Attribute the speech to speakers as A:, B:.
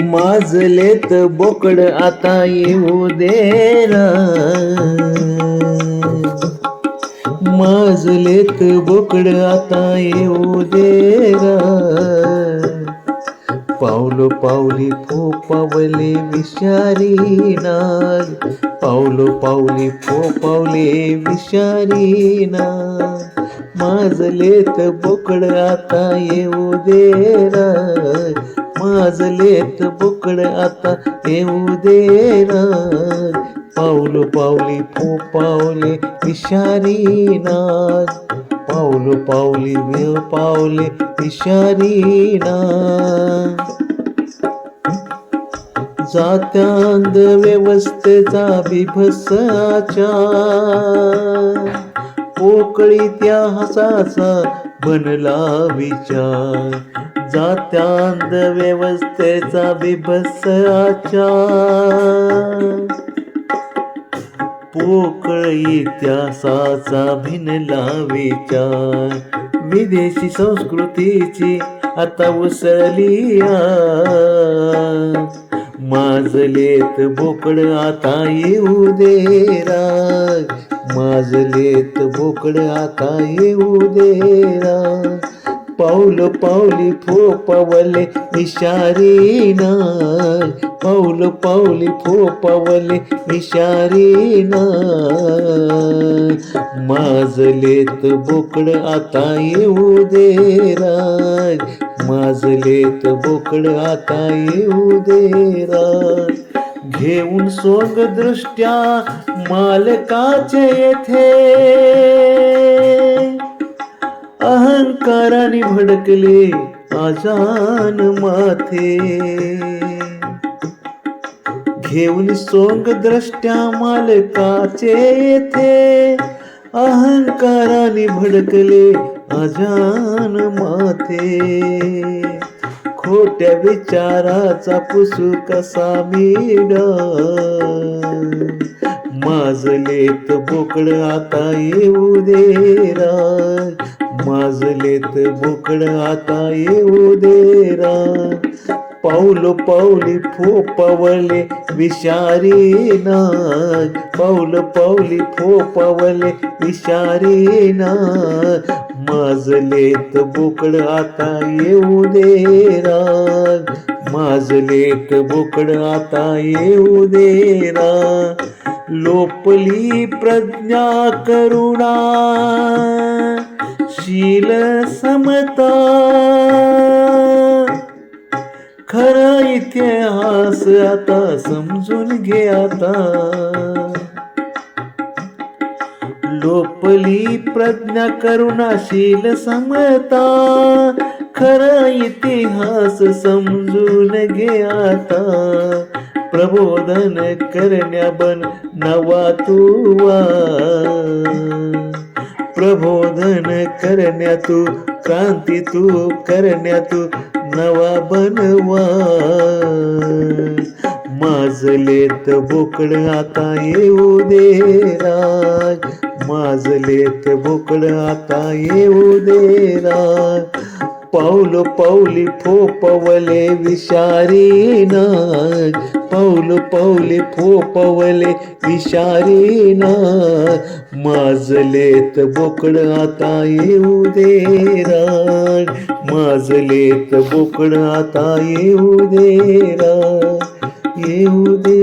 A: माजलेत बोकड आता येऊ दे माजलेत बोकड आता येऊ दे पावलो पावली फोपावले विषारी नाग. पावलो पावली फोपावले विषारी नाग. माजलेत बोकड आता येऊ दे र माजलेत बोकड आता येऊ दे पाऊल पावली फोपावले विषारी नाग पाऊल पावली वेळ पावले विषारी नाग जात्यांद व्यवस्थेचा बिभसाच्या पोकळी त्या हसाचा बनला विचार. जात्यांद व्यवस्थेचा बिभसाच्या पोकळी त्यासाचा भिनला विचार. विदेशी संस्कृतीची आता उसळली माजलेत बोकड आता येऊ दे राग माजलेत बोकड आता येऊ देरा पाऊल पाऊली फोपवले इशारीना पाऊल पाऊली फोपवले इशारीना माजलेत बोकड आता येऊ देरा माजलेत बोकड आता येऊ देरा घेऊन सोंग दृष्ट्या मालकाचे येथे. अहंकाराने भडकले आजान माथे. घेऊन सोंग द्रष्ट्या मालकाचे येथे. अहंकाराने भडकले अजान माथे. खोट्या विचाराचा पुसू कसा मीड माजलेत बोकड आता येऊ दे माजलेत बोकड आता येऊ दे पाऊल पाऊली फोपावले विषारी नाग. पाऊल पाऊली फोपावले विषारी नाग. माजलेत बोकड आता येऊ दे राग. माजलेत बोकड आता येऊ दे राग. लोपली प्रज्ञा करुणा शील समता. खरा इतिहास आता समजून घे आता. लोपली प्रज्ञा करुणाशील समता. खरा इतिहास समजून घे आता. प्रबोधन करण्या बन नवा तुवा प्रबोधन करण्या तू क्रांती तू करण्या तू नवा बनवा. माजलेत भोकळ आता येऊ दे राग माजलेत भोकळ आता येऊ दे राग पाऊल पाऊली फोपवले विषारी नाग पाऊल पाऊली फोपवले विषारी नाग माजलेत बोकड आता येऊ दे राग माजलेत बोकड आता येऊ दे राग घेऊ दे